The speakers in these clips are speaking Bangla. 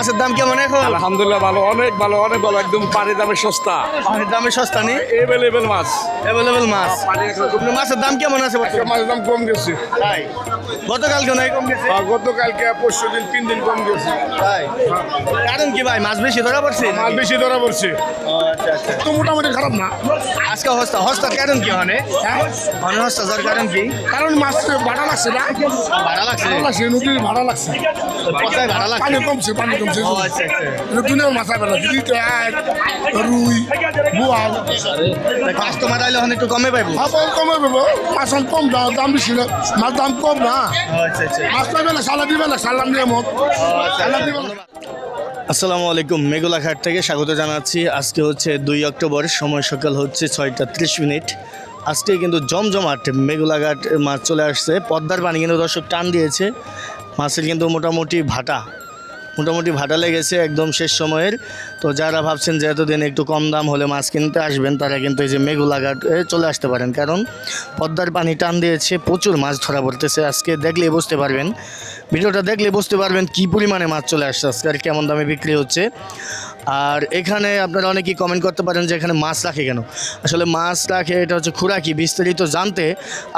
মাছের দাম কেমন এখন? আলহামদুলিল্লাহ ভালো। অনেক ভালো অনেক ভালো। একদম পানির দামে সস্তা। পানির দামে সস্তা নেই এভেলেবেল মাছ। অ্যাভেলেবল মাছ। আপনার মাছের দাম কেমন আছে মাছের দাম কম গেছে। তাই। গতকালকে নয়? কম গেছে। গতকালকে পরশু দিন তিন দিন কম গেছে। তাই। কারণ কি ভাই মাছ বেশি ধরা পড়ছে? মাছ বেশি ধরা পড়ছে। আচ্ছা আচ্ছা। তো মোটামুটি খারাপ না। আজকে হস্তা হস্তার কারণ কি মানে মানে হস্তা যার কারণ কি? কারণ মাছ ভাড়া লাগছে না। ভাড়া লাগছে? লাগছে নদীর ভাড়া লাগছে। কোথায় ভাড়া লাগছে? পানি কমছে পানি কমছে। আচ্ছা আচ্ছা। দুনিয়ার মাছ আবার লাগছে। এক রুই বোয়াল। কাস্টমার আইলে ওখানে একটু কমে পাইবো? আবার কমে পাবো মাছ কম দাম দাম বেশি না। মাছ দাম কম না। আচ্ছা আচ্ছা। মাছ পাইবে না সালা দিবে না সালাম নিয়ে মত সালা দিবে না। আসসালামু আলাইকুম মেঘলাঘাট থেকে স্বাগত জানাচ্ছি। আজকে হচ্ছে দুই অক্টোবর, সময় সকাল হচ্ছে ছয়টা ত্রিশ মিনিট। আজকে কিন্তু জমজমাট মেঘলাঘাট মাছ চলে আসছে। পদ্মার পানি কিন্তু দর্শক টান দিয়েছে। মাছের কিন্তু মোটামুটি ভাটা। মোটামুটি ভাটা লেগেছে একদম শেষ সময়ের। তো যারা ভাবছেন যে এতদিন একটু কম দাম হলে মাছ কিনতে আসবেন, তারা কিন্তু এই যে মেঘুলাঘাটে চলে আসতে পারেন। কারণ পদ্মার পানি টান দিয়েছে, প্রচুর মাছ ধরা পড়তেছে আজকে। দেখলে বুঝতে পারবেন, ভিডিওটা দেখলে বুঝতে পারবেন কি পরিমাণে মাছ চলে আসছে আজকে আর কেমন দামে বিক্রি হচ্ছে। আর এখানে আপনারা অনেকেই কমেন্ট করতে পারেন যে এখানে মাছ রাখে কেন? আসলে মাছ রাখে, এটা হচ্ছে খুরাকি। বিস্তারিত জানতে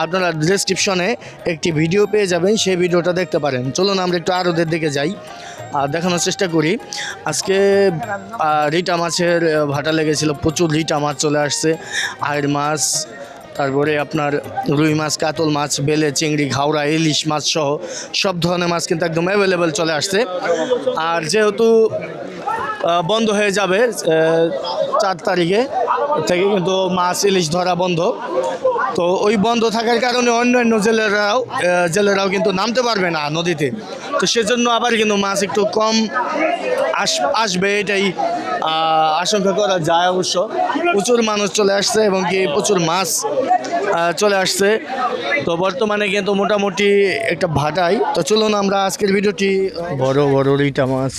আপনারা ডিসক্রিপশনে একটি ভিডিও পেয়ে যাবেন, সেই ভিডিওটা দেখতে পারেন। চলুন আমরা একটু আর ওদের দিকে যাই আর দেখানোর চেষ্টা করি। আজকে রিটা মাছের ভাটা লেগেছিল, প্রচুর রিটা মাছ চলে আসছে, আয়ের মাছ তারপরে আপনার রুই মাছ, কাতল মাছ, বেলে, চিংড়ি ঘাওড়া ইলিশ মাছ সহ সব ধরনের মাছ কিন্তু একদম অ্যাভেলেবেল চলে আসছে। আর যেহেতু বন্ধ হয়ে যাবে চার তারিখে থেকে কিন্তু মাছ, ইলিশ ধরা বন্ধ। তো ওই বন্ধ থাকার কারণে অন্যান্য জেলেরাও জেলেরাও কিন্তু নামতে পারবে না নদীতে। তো সেজন্য আবার কিন্তু মাছ একটু কম আস, আসবে, এটাই আশঙ্কা করা যায় অবশ্য। প্রচুর মানুষ চলে আসছে এবং কি প্রচুর মাছ চলে আসছে। তো বর্তমানে কিন্তু মোটামুটি একটা ভাটাই। তো চলুন আমরা আজকের ভিডিওটি বড় বড় রিটা মাছ।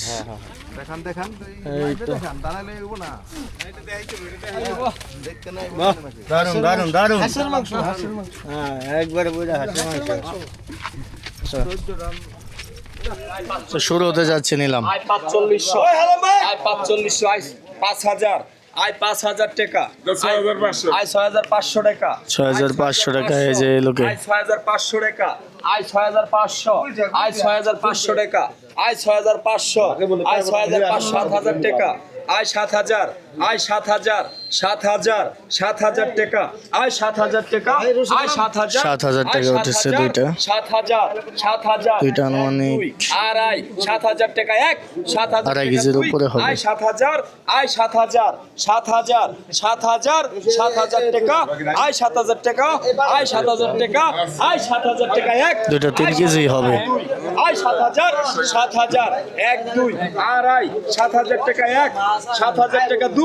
হ্যাঁ একবারে বুঝা হাসি মাংস। তো শুরু হতে যাচ্ছে নিলাম। আয় পাঁচচল্লিশশো। আয় পাঁচচল্লিশশো আয় পাঁচ হাজার আয় পাঁচ হাজার টাকা। আয় ছয় হাজার পাঁচশো। টাকা। ছয় হাজার পাঁচশো টাকা এই যে লোকে। আয় ছয় হাজার পাঁচশো টাকা। আয় ছয় হাজার পাঁচশো আয় ছয় হাজার পাঁচশো টাকা। আয় ছয় হাজার পাঁচশো আয় ছয় হাজার পাঁচ সাত হাজার টাকা। আয় সাত হাজার। আয় সাত হাজার সাত হাজার সাত হাজার টাকা আয় সাত হাজার টাকা আয় সাত হাজার সাত হাজার টাকা উঠেছে দুইটা। সাত হাজার সাত হাজার দুইটা আনুমানিক দুই, আড়াই সাত হাজার টাকা এক সাত হাজার আড়াই কেজির উপরে হবে। আয় সাত হাজার আয় সাত হাজার সাত হাজার সাত হাজার সাত হাজার টাকা আয় সাত হাজার টাকা আয় সাত হাজার টাকা আয় সাত হাজার টাকা এক দুইটা তিন কেজি হবে। আয় সাত হাজার সাত হাজার এক দুই আড়াই সাত হাজার টাকা এক সাত হাজার টাকা দুই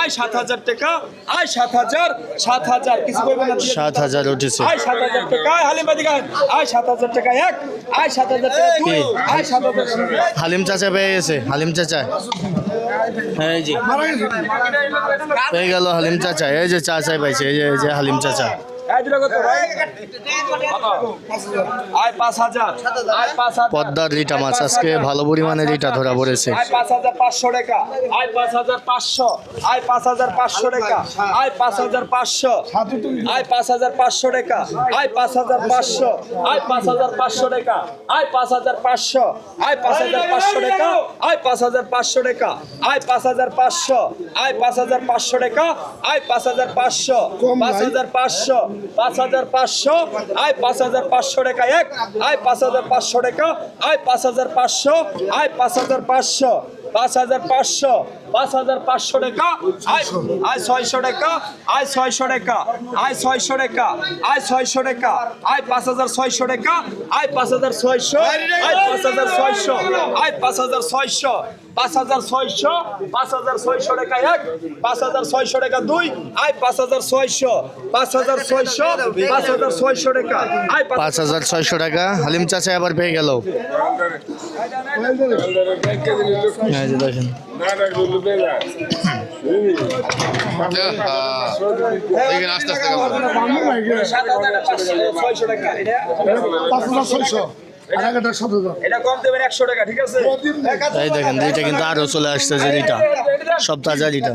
আয় সাত হাজার টাকা আয় সাত হাজার সাত হাজার। কিছু করবে না সাত হাজার উঠেছে। আয় সাত হাজার টাকা আয় হালিম বাদিকা আয়। সাত হাজার টাকা এক আয় সাত হাজার টাকা দুই? আয় সাত হাজার হালিম চাচা পেয়ে গেছে হালিম চাচা। হ্যাঁ যে। পেয়ে গেল হালিম চাচা এই যে চাচাই পাইছে এই যে এই যে হালিম চাচা। পদ্মার রিটা মাছ আজকে ভালো পরিমাণে রিটা ধরা পড়েছে আয় পাঁচ হাজার পাঁচশো টাকা আয় পাঁচ হাজার পাঁচশো আয় পাঁচ হাজার পাঁচশো টাকা আয় পাঁচ হাজার পাঁচশো আয় পাঁচ হাজার পাঁচশো টাকা আয় পাঁচ হাজার পাঁচশো আয় পাঁচ হাজার পাঁচশো টাকা আয় পাঁচ হাজার পাঁচশো আয় পাঁচ হাজার পাঁচশো টাকা আয় পাঁচ হাজার পাঁচশো টাকা আয় পাঁচ হাজার পাঁচশো আয় পাঁচ হাজার পাঁচশো টাকা আয় পাঁচ হাজার পাঁচশো পাঁচ হাজার পাঁচশো পাঁচ হাজার পাঁচশো আয় পাঁচ হাজার পাঁচশো টাকা এক আয় পাঁচ হাজার পাঁচশো টাকা আয় পাঁচ হাজার পাঁচশো আয় পাঁচ হাজার পাঁচশো পাঁচ হাজার পাঁচশো পাঁচ হাজার পাঁচশো টাকা আয় আয় ছয়শো টাকা আয় ছয়শো টাকা আয় ছয়শো টাকা আয় ছয়শো টাকা আয় পাঁচ হাজার ছয়শো টাকা আয় পাঁচ হাজার ছয়শো আয় পাঁচ হাজার ছয়শো আয় পাঁচ হাজার ছয়শো পাঁচ হাজার ছয়শো পাঁচ হাজার ছয়শো টাকা এক পাঁচ হাজার ছয়শো টাকা দুই আয় পাঁচ হাজার ছয়শো পাঁচ হাজার ছয়শো পাঁচ হাজার ছয়শো টাকা আয় পাঁচ হাজার ছয়শো টাকা। হালিম চাচা আবার পেয়ে গেল। দেখেন সাত হাজার পাঁচশো ছয়শো টাকা। এটা এটা এই দেখেন দুইটা কিন্তু আরও চলে আসছে যে রিটা সব তাজা রিটা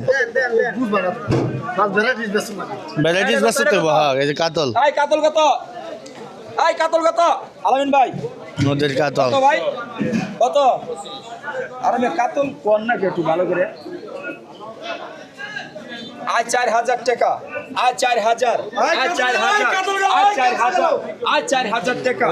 ভ্যারাইটিস বেসে তো হ্যাঁ এই যে কাতল। আই কাতল কত? আই কাতল কত? আলামিন ভাই। নদীর কাতল। কত ভাই? কত? আর আমি কাতল কোন না একটু ভালো করে? আজ চার হাজার টাকা। আয় চার হাজার। আয় চার হাজার। আয় চার হাজার। আয় চার হাজার টাকা।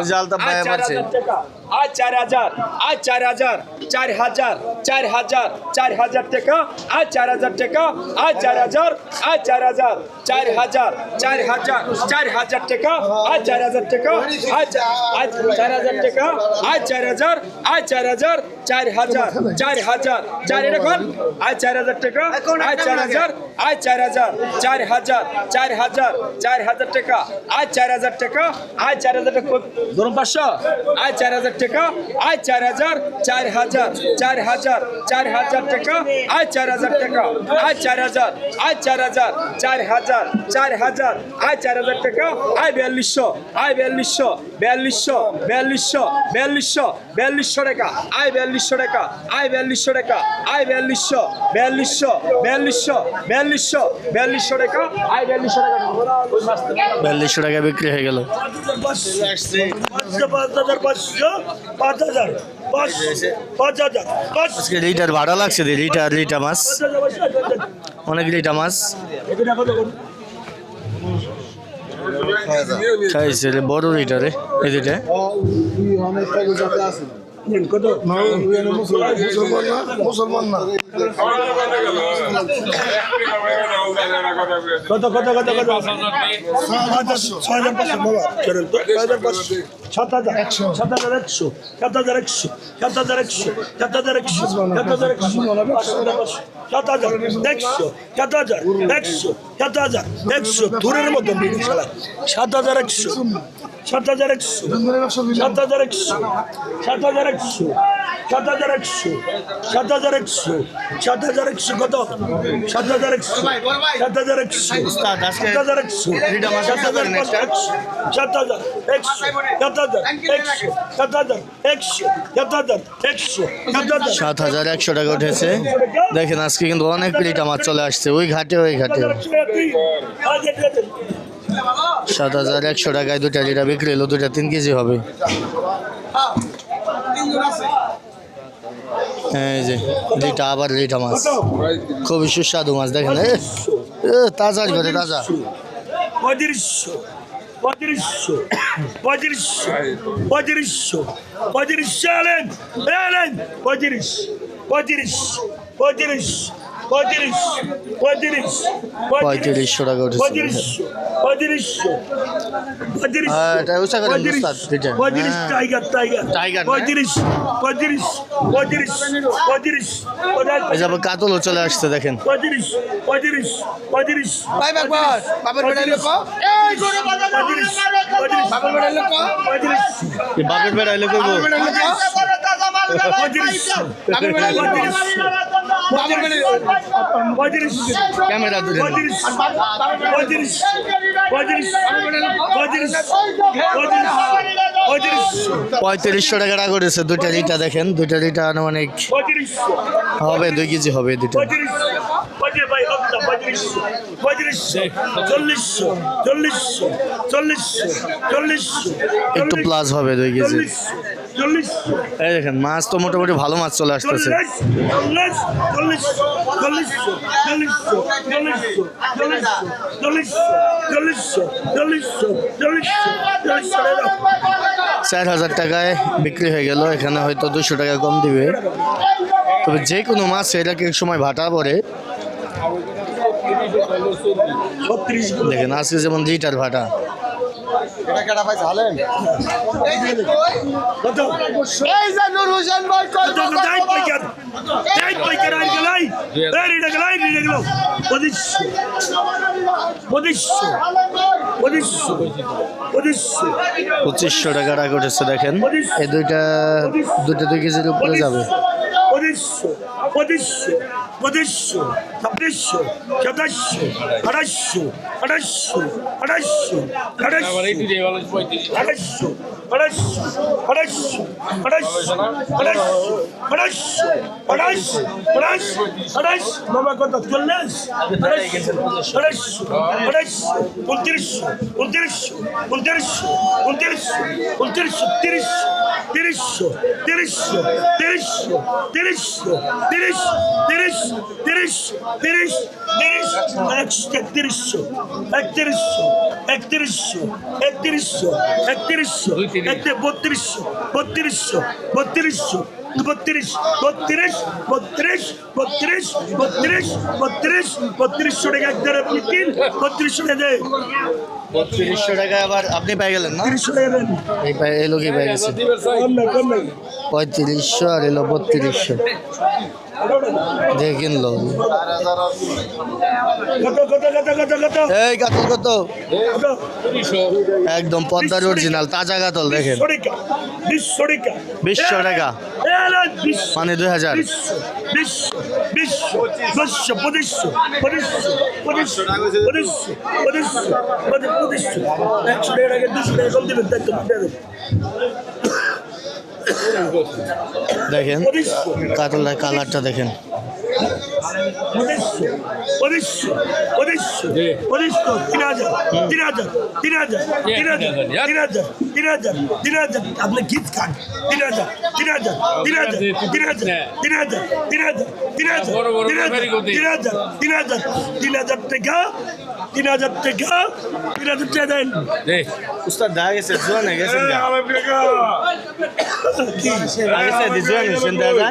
আজ চার হাজার আজ চার হাজার চার হাজার চার হাজার চার হাজার টাকা আজ চার হাজার টাকা আজ চার হাজার আজ চার হাজার চার হাজার চার হাজার চার হাজার টাকা আজ চার হাজার টাকা আজ আজ চার হাজার টাকা আজ চার হাজার আজ চার হাজার চার হাজার চার হাজার চার এরকম আজ চার হাজার টাকা আজ চার হাজার আজ চার হাজার চার হাজার চার হাজার চার হাজার টাকা আজ চার হাজার টাকা আজ চার হাজার টাকা ধরুন পাঁচশো আজ চার হাজার টাকা, আয় চার হাজার চার হাজার চার হাজার চার হাজার টাকা, আয় চার হাজার টাকা, আয় চার হাজার, আয় চার হাজার চার হাজার চার হাজার, আয় চার হাজার টাকা, আয় বিয়াল্লিশশো আয় বিয়াল্লিশশো। বিয়াল্লিশশো বিয়াল্লিশশো বিয়াল্লিশশো বিয়াল্লিশশো টাকা। আয় বিয়াল্লিশশো টাকা, আয় বিয়াল্লিশশো টাকা, আয় বিয়াল্লিশশো বিয়াল্লিশশো বিয়াল্লিশশো বিয়াল্লিশশো বিয়াল্লিশশো টাকা, আয় বিয়াল্লিশশো টাকা। বিয়াল্লিশশো টাকা বিক্রি হয়ে গেল। লিটার ভাড়া লাগছে, লিটার লিটা মাছ। অনেক লিটা মাছ। খাইছে রে বড় লিটারে এই দুইটা। মুসলমান না মুসলমান না? কত কত কত কত ছয় হাজার পাঁচশো বাবা চলেন তো ছয় হাজার পাঁচশো সাত হাজার একশো সাত হাজার একশো সাত হাজার একশো সাত হাজার একশো সাত হাজার একশো সাত হাজার একশো সাত হাজার একশো সাত হাজার একশো সাত হাজার একশো দূরের মতো বিড়ি খেলা সাত হাজার একশো সাত হাজার একশো সাত হাজার একশো সাত হাজার একশো সাত হাজার একশো সাত হাজার একশো সাত হাজার একশো কত সাত হাজার একশো সাত হাজার একশো সাত হাজার একশো সাত হাজার একশো সাত হাজার একশো সাত হাজার একশো সাত হাজার একশো সাত হাজার একশো সাত হাজার একশো টাকা উঠেছে দেখেন আজকে কিন্তু অনেক লিটা মাছ চলে আসছে ওই ঘাটে ওই ঘাটে সাত হাজার একশো টাকায় দুটা লিটা বিক্রি হলো দুটা তিন কেজি হবে এই যে, লিটা, আবার লিটা মাছ। খুবই সুস্বাদু মাছ, দেখেন তাজা ঘরে তাজা। পঁয়ত্রিশশো পঁয়ত্রিশশো পঁয়ত্রিশশো পঁয়ত্রিশশো পঁয়ত্রিশশো, এলেন এলেন পঁয়ত্রিশ। পঁয়ত্রিশশো টাকা কাতলও চলে আসছে দেখেন। পঁয়ত্রিশ পঁয়ত্রিশ পঁয়ত্রিশ। বাপের বেড়াইলে করব পঁয়ত্রিশশো টাকা করেছে, দুইটা লিটা দেখেন, দুইটা লিটা আনুমানিক হবে, দুই কেজি হবে দুইটা। একটু প্লাস হবে দুই কেজি। দেখেন মাছ তো মোটামুটি ভালো মাছ চলে আসতেছে চার হাজার টাকায় বিক্রি হয়ে গেল এখানে হয়তো দুশো টাকা কম দিবে তবে যে কোনো মাছ এটাকে সময় ভাটা পড়ে দেখেন আজকে যেমন লিটার ভাটা পঁচিশশো টাকা রাখা উঠেছে দেখেন। এই দুইটা দুইটা দুই কেজির উপরে যাবে। 2500 পঁচিশশো পঁচিশশো পঁচিশশো ছাব্বিশশো সাতাশশো আঠাশশো আঠাশশো আঠাশশো আঠাশশো আঠাশশো আঠাশশো আঠাশশো আঠাশশো আঠাশশো আঠাশশো আঠাশশো আঠাশশো আঠাশশো বাবা কত চল্লিশ আঠাশশো আঠাশশো আঠাশশো উনত্রিশশো উনত্রিশশো উনত্রিশশো উনত্রিশশো উনত্রিশশো তিরিশশো তিরিশশো তিরিশশো তিরিশশো তিরিশশো তিরিশ তিরিশ তিরিশ তিরিশ তিরিশ একত্রিশশো একত্রিশশো একত্রিশশো একত্রিশশো একত্রিশশো, একত্রিশ, বত্রিশশো বত্রিশশো বত্রিশশো, বত্রিশ বত্রিশ বত্রিশ বত্রিশ বত্রিশ বত্রিশ, বত্রিশশো টাকা এক দেড় আপনি তিন, বত্রিশশো টাকা বত্রিশশো টাকা আবার আপনি পেয়ে গেলেন না এই এই লোকই পেয়ে গেছে পঁয়ত্রিশশো আর এলো বত্রিশশো দেখিন লোক এই কাতল কত একদম পদ্মার অরিজিনাল তাজা কাতল দেখেন বিশশো টাকা মানে দুই হাজার বিশ পঁচিশশো পঁচিশশো পঁচিশশো পঁচিশশো পঁচিশশো পঁচিশশো একশো টাকার আগে দুশো টাকা কম দেবেন তাই দেখেন কাতলায় কাতলার কালারটা দেখেন। পঁচিশশো পঁচিশশো পঁচিশশো তিন হাজার তিন হাজার তিন হাজার তিন হাজার তিন হাজার তিন হাজার তিন হাজার আপনি গীত খান তিন হাজার তিন হাজার তিন হাজার তিন হাজার তিন হাজার তিন হাজার তিন হাজার তিন হাজার তিন হাজার তিন হাজার তিন হাজার টাকা তিন হাজার টাকা তিন হাজার টাকা দেন উস্তাদ দেখা গেছে জোয়ান হয়ে জোয়ান হয়েছেন দাদা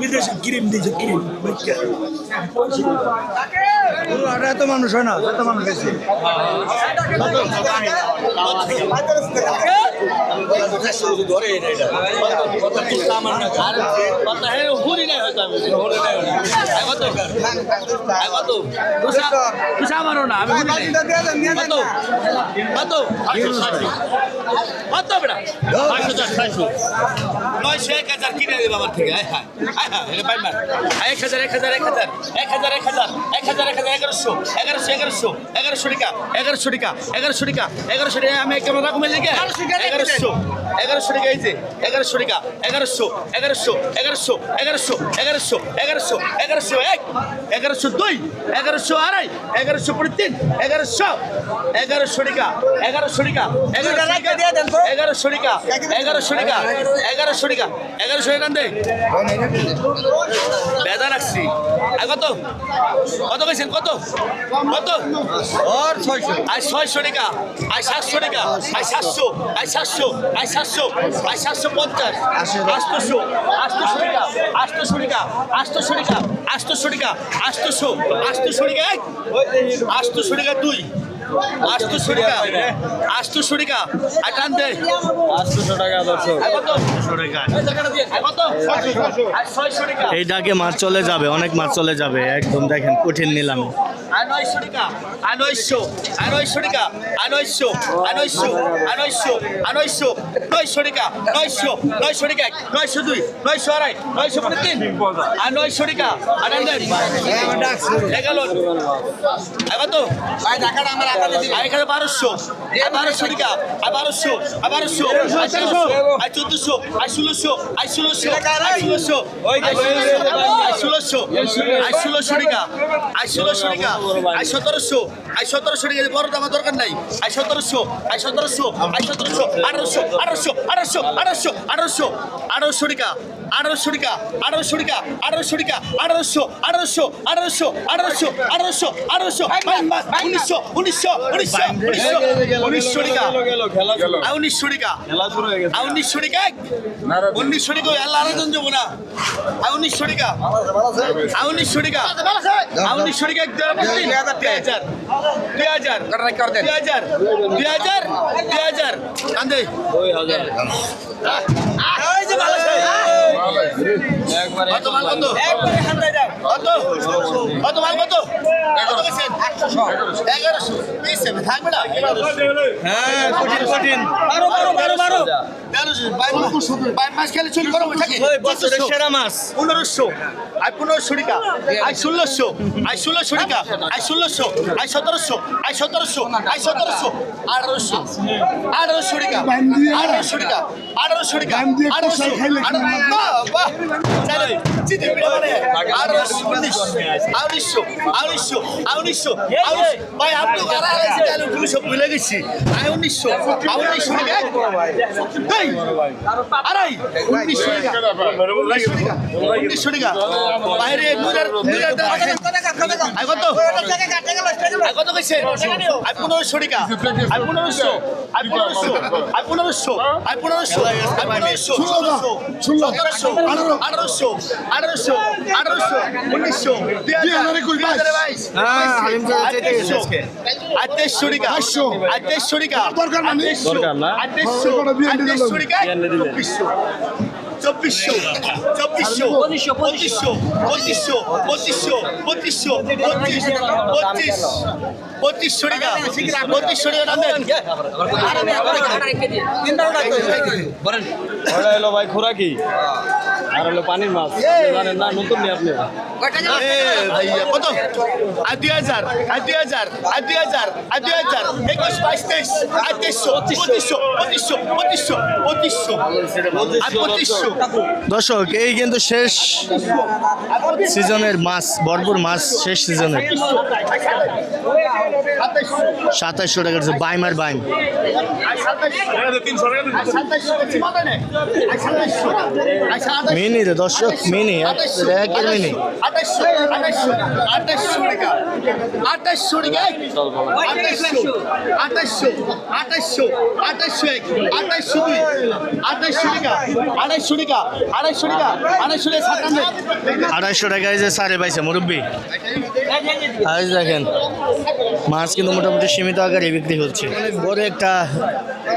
বিদেশে ক্রিম দিয়েছে ক্রিম এত মানুষ হয় না এত মানুষ হয়েছে নয়শো এক হাজার কিনে দেবে আমার থেকে হায়, আয় হায়, এটা পাই না। এক হাজার এক হাজার এক হাজার এক হাজার এক হাজার এক হাজার এক হাজার এগারোশো এগারোশো এগারোশো এগারোশো টাকা এগারোশো টাকা এগারোশো টাকা এগারোশো টাকা আমি কেমন রকমের লিখে এগারোশো এগারোশো টাকা এই যে এগারোশো টাকা এগারোশো এগারোশো এগারোশো এগারোশো এগারোশো এগারোশো এগারোশো এক এগারোশো দুই এগারোশো আড়াই এগারোশো পরে তিন এগারোশো এগারোশো টাকা এগারোশো টাকা এগারোশো টাকা এগারোশো টাকা এগারোশো টাকা এগারোশো টাকা এগারোশো টাকা দে বেদা রাখছি। আর কত? কত কইছেন? কত? কত? ওর ছয়শো। আই ছয়শো টাকা। আই সাতশো টাকা। আই সাতশো। আই সাতশো। আই সাতশো। আই সাতশো। পঞ্চাশ। আটশোশো। আটশোশো টাকা। আটশোশো টাকা। আটশোশো টাকা। আটশোশো টাকা। আটশোশো। আটশোশো টাকা এক আটশোশো টাকা দুই। আটশোশো টাকা আটশোশো টাকা আর টান দে। আটশোশো টাকা দর্শক। এই ডাকে মাছ চলে যাবে অনেক মাছ চলে যাবে একদম দেখেন কঠিন নিলাম। আড়াইশো টাকা আড়াইশো আড়াইশো টাকা আড়াইশো আড়াইশো আড়াইশো আড়াইশো নয়শো টাকা নয়শো নয়শো টাকা এক, নয়শো দুই নয়শো আড়াই নয়শো তিন আর নয়শো টাকা আর এগারো। কত? আর এখানে বারোশো। আর বারোশো টাকা। আর বারোশো। আর বারোশো। আর তেরোশো আর চোদ্দশো। আর ষোলোশো। আর ষোলোশো। আর ষোলোশো। আর ষোলোশো। আর ষোলোশো। টাকা। আর ষোলোশো টাকা। আর সতেরোশো। আর সতেরোশো টাকা বড় দামা দরকার নাই। আর সতেরোশো। আর সতেরোশো। আর সতেরোশো। আঠারোশো। আঠারোশো। আঠারোশো। আঠারোশো। আঠারোশো। আঠারোশো টাকা। আঠারোশো টাকা আঠারোশো টাকা আঠারোশো টাকা আঠারোশো আঠারোশো আঠারোশো আঠারোশো আঠারোশো আঠারোশো উনিশশো উনিশশো উনিশশো উনিশশো উনিশশো টাকা। উনিশশো টাকা। উনিশশো টাকা উনিশশো টাকা আল্লাহ আরাধন যাব না উনিশশো টাকা। উনিশশো টাকা। উনিশশো টাকা দুই হাজার দুই হাজার। দুই হাজার। দুই হাজার দুই হাজার। কান্দে। এই যে ভালো হ্যাঁ।, হ্যাঁ। কঠিন কঠিন। বারো বারো বারো বারো। সেরা মাছ পনেরোশো। আই পনেরোশো টাকা। আই ষোলোশো। আই ষোলোশো টাকা। আই ষোলোশো। আই সতেরোশো। আই সতেরোশো। আই সতেরোশো। আঠারোশো। আঠারোশো আঠারোশো টাকা আঠারোশো আঠারোশো উনিশশো উনিশশো উনিশশো ভাই আপনি উনিশশো ভুলে গেছি আমি উনিশশো উনিশশো টাকা আড়াই উনিশশো টাকা উনিশশো টাকা বাইরে আমি কত? আমি কত কইছে? আমি পনেরোশো টাকা। আমি পনেরোশো। আমি পনেরোশো। আমি পনেরোশো। আমি পনেরোশো। আমি চব্বিশশো চব্বিশশো পঁচিশশো পঁচিশশো। পঁচিশশো পঁচিশশো পঁচিশ পঁচিশ পঁচিশশো টাকা পঁচিশশো টাকা দাম দেন ভাই খোরাকি? আর হলো পানির মাছ জানেন না নতুন নেই আপনি ভাইয়া কত আর দুই হাজার আর দুই হাজার আর দুই হাজার আর দুই হাজার একুশ বাইশ তেইশ আর তেইশশো পঁচিশশো পঁচিশশো পঁচিশশো পঁচিশশো আর পঁচিশশো দর্শক এই কিন্তু শেষ সিজনের মাছ ভরপুর মাছ শেষ সিজনের সাতাশশো টাকার যে বাইম আর বাইম মিনি রে দর্শক মিনি একের মিনি। আঠাশশো টাকা আঠাশশো টাকা আঠাশশো আঠাশশো আঠাশশো আঠাশশো এক আঠাশশো দুই আঠাশশো টাকা আড়াইশো টাকা আড়াইশো টাকা আড়াইশো টাকা সাতান্ন। আড়াইশো টাকায় যে সাড়ে পাইছে মুরব্বী। আজ দেখেন মাছ কিন্তু মোটামুটি সীমিত আকারে বিক্রি হচ্ছে। বড় একটা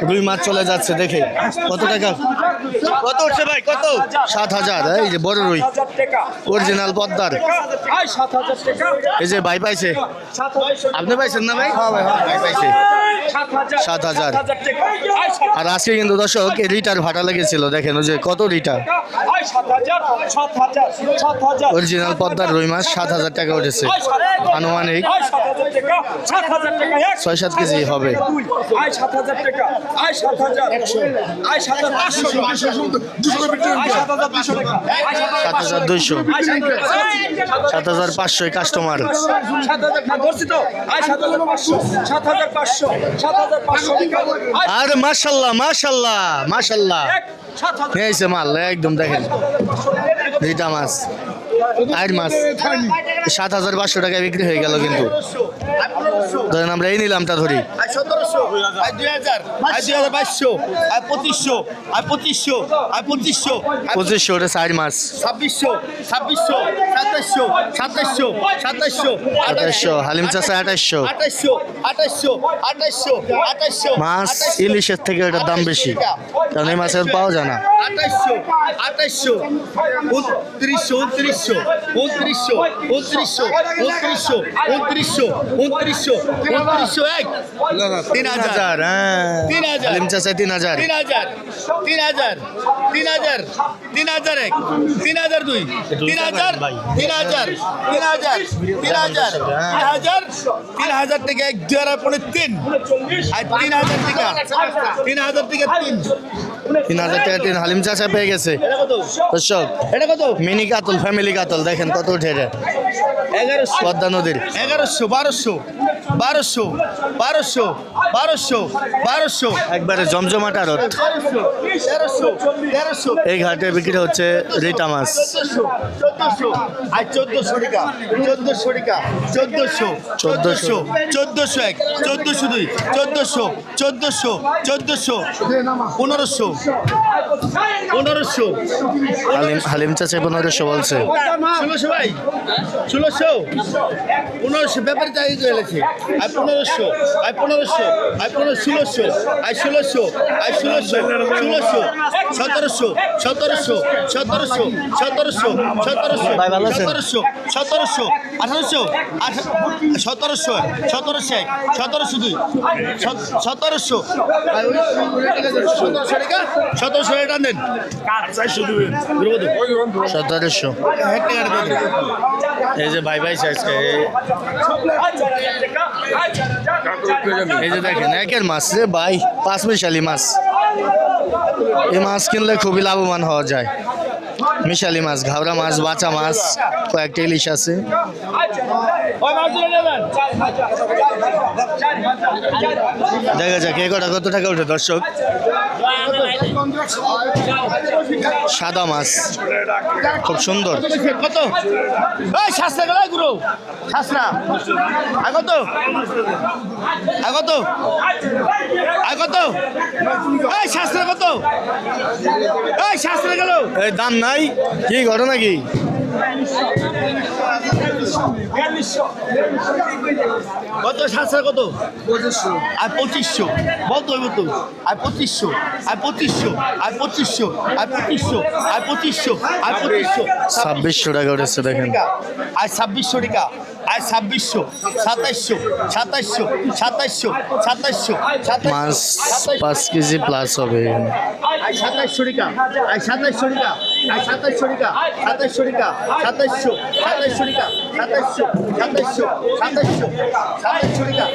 রুই মাছ চলে যাচ্ছে দেখে। কত টাকা? কত উঠছে ভাই? কত? সাত হাজার এই যে বড় রুই। অরিজিনাল পদ্মার। এই যে ভাই পাইছে। আপনি পাইছেন না ভাই? হ্যাঁ ভাই ভাই পাইছে। সাত হাজার। আর আজকে কিন্তু দর্শক রিটার ভাটা লেগেছিল দেখেন ওই যে কত রিটার। অরিজিনাল পদ্মার রুই মাছ সাত হাজার টাকা উঠেছে। আনুমানিক ছয় সাত কেজি হবে। আয় সাত হাজার টাকা। আয় সাত হাজার। আয় সাত হাজার পাঁচশো। সাত হাজার দুইশো। সাত হাজার পাঁচশো। কাস্টমার আর মাসাল্লাহ মাসাল্লাহ মাসাল্লাহ নিয়েছে মাল একদম দেখেন। দুইটা মাছ আর মাছ। সাত হাজার পাঁচশো টাকায় বিক্রি হয়ে গেল কিন্তু। ধরেন আমরা এই নিলামটা ধরি। সতেরোশো। দুই হাজার। দুই হাজার। বাইশশো। আর পঁচিশশো। আর পঁচিশশো। আর পঁচিশশো। পঁচিশশো ওটা চার মাছ ছাব্বিশশো। ছাব্বিশশো। সাতাশশো সাতাশশো সাতাশশো আঠাশশো হালিম চাষা আঠাশশো আঠাশশো আঠাশশো আঠাশশো আঠাশশো মাছ ইলিশের থেকে ওটার দাম বেশি। কারণ এই মাছের পাওয়া যায় না। আঠাশশো আঠাশশো উনত্রিশশো। উনত্রিশশো। উনত্রিশশো। উনত্রিশশো। উনত্রিশশো। উনত্রিশশো। উনত্রিশশো। উনত্রিশশো। এক। তিন হাজার। হ্যাঁ। তিন হাজার। চাষা তিন হাজার। তিন হাজার তিন হাজার তিন হাজার তিন হাজার এক তিন হাজার দুই তিন হাজার তিন হাজার তিন হাজার তিন হাজার তিন হাজার তিন হাজার এক দুই তিন। আর তিন হাজার টাকা তিন হাজার তিন। তিন হাজার টাকা তিন হালিম চাষা পেয়ে গেছে। এটা কত? দর্শক এটা কত? মিনি কাতল ফ্যামিলি কাতল দেখেন কত উঠে এগারোশো। পদ্মা নদীর। এগারোশো বারোশো। বারোশো বারোশো বারোশো বারোশো। একবারে জমজমাটা রথ তেরোশো তেরোশো। এই ঘাটে বিক্রি হচ্ছে রিটা মাছ। চোদ্দশো চোদ্দশো। আর চোদ্দশো টাকা চোদ্দশো টাকা চোদ্দশো চোদ্দশো চোদ্দশো এক চোদ্দশো দুই চোদ্দশো চোদ্দশো চোদ্দশো পনেরোশো পনেরোশো। হালিম হালিম চাষে পনেরোশো বলছে। ষোলোশো ভাই ষোলোশো পনেরোশো। ব্যাপারে চাই চলেছে আই পনেরোশো আই পনেরোশো আই পনেরো ষোলোশো আই ষোলোশো আই ষোলোশো ষোলোশো সতেরোশো সতেরোশো সতেরোশো সতেরোশো সতেরোশো? সতেরোশো সতেরোশো আঠারোশো সতেরোশো সতেরোশো এক সতেরোশো দুই সত- সতেরোশো। সতেরোশো টাকা? দেন। সতেরোশো। এই যে ভাই ভাই আজকে একের মাছ রে পাঁচ মিশালি মাছ। এই মাছ কিনলে খুবই লাভবান হওয়া যায়। মিশালি মাছ ঘাওড়া মাছ, বাচা মাছ, কয়েকটা ইলিশ আছে। দেখা যাক এ কটা কত টাকা ওঠে দর্শক? সাদা মাছ। খুব সুন্দর। কত? এই শাস্ত্রা গেল গুরু। শাস্তা আগত আগত আগত এই শাস্তা কত? এই শাস্তা গেল। এই দাম নাই? কি ঘটনা কি? কত? সাতশো কত? আর পঁচিশশো। বলতো হইব তো আর পঁচিশশো আর পঁচিশশো আর পঁচিশশো আর পঁচিশশো আর পঁচিশশো আর পঁচিশশো। ছাব্বিশশো টাকা উঠেছে দেখেন। আর ছাব্বিশশো টাকা। আর ছাব্বিশশো সাতাশশো সাতাশশো সাতাশশো সাতাশশো মাছ পাঁচ কেজি প্লাস হবে। আর সাতাশশো টাকা আর সাতাশশো টাকা আর সাতাশশো টাকা সাতাশশো টাকা সাতাশশো সাতাশশো টাকা সাতাশশো সাতাশশো সাতাশশো সাতাশশো টাকা।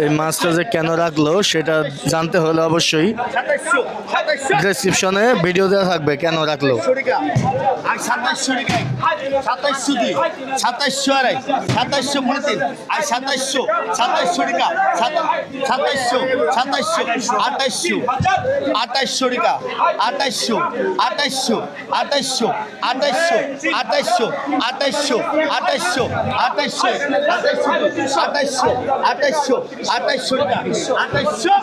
এই মাছটা যে কেন রাখল সেটা জানতে হলে অবশ্যই ডেসক্রিপশনে ভিডিও দেওয়া থাকবে কেন রাখল সাতাইশশো দুই সাতাইশশো আড়াই সাতাইশশো পনেরো তিন আর সাতাইশশো সাতাইশশো টাকা সাতাইশশো সাতাইশশো আঠাইশশো আঠাইশশো টাকা আঠাইশশো আঠাইশশো আঠাইশশো আঠাইশশো আঠাইশশো আঠাইশশো আঠাইশশো আঠাইশশো আঠাইশশো আঠাইশশো আঠাইশশো টাকা আঠাইশশো আঠাইশশো টাকা।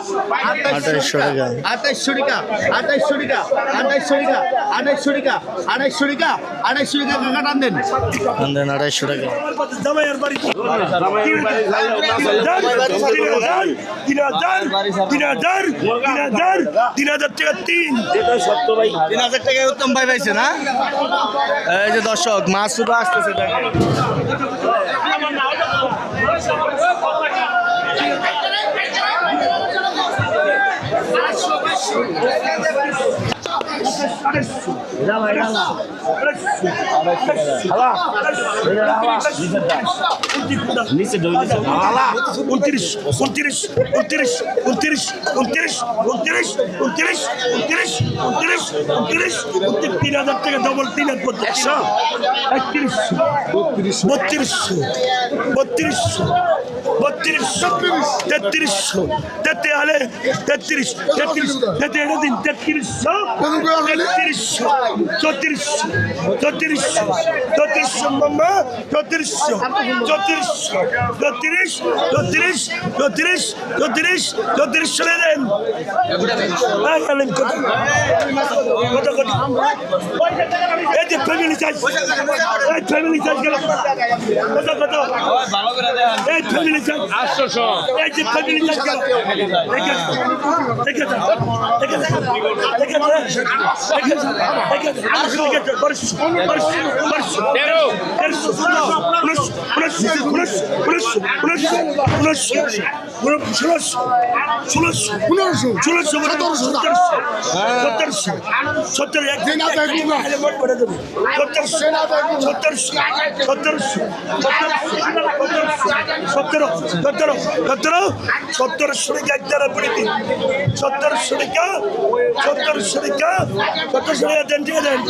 আঠাইশশো টাকা আঠাইশশো টাকা আঠাইশশো টাকা আঠাইশশো টাকা আঠাইশশো টাকা আঠাইশশো টাকা কাকা টান দেন। দেন আড়াইশো টাকা। জামাইয়ের বাড়ি তিন হাজার তিন হাজার তিন হাজার তিন হাজার তিন হাজার টাকা। তিন তিন হাজার টাকা উত্তম ভাই পাইছে না এই যে দর্শক মাছ শুধু আসতেছে দেখেন। উনত্রিশ উনত্রিশ উনত্রিশ উনত্রিশ উনত্রিশ উনত্রিশ উনত্রিশ উনত্রিশ উনত্রিশ উনত্রিশ তিন হাজার টাকা ডবল তিন হাজার একত্রিশশো বত্রিশশো বত্রিশশো বত্রিশশো তেত্রিশশো তেত্রিশ আলে তেত্রিশ তেত্রিশ তেত্রিশ দিন তেত্রিশশো তেত্রিশশো চৌত্রিশশো চৌত্রিশশো চৌত্রিশশো মাম্মা চৌত্রিশশো চৌত্রিশশো চৌত্রিশ চৌত্রিশ চৌত্রিশ চৌত্রিশ চৌত্রিশ চলে দেন। হ্যাঁ, গেলেন কত? কত কত? এই যে ফ্যামিলি চার্জ ফ্যামিলি চার্জ গেল। কত কত? আটশোশো তেরো সত্তর একদিন সত্তর সত্তর সত্তর সত্তর সত্তর ধরতে ধরতে সত্তর শরিকা ইত্যারা প্রীতি সত্তর শরিকা সত্তর শরিকা সত্তর শরিকা, দেন, ঠিক দেন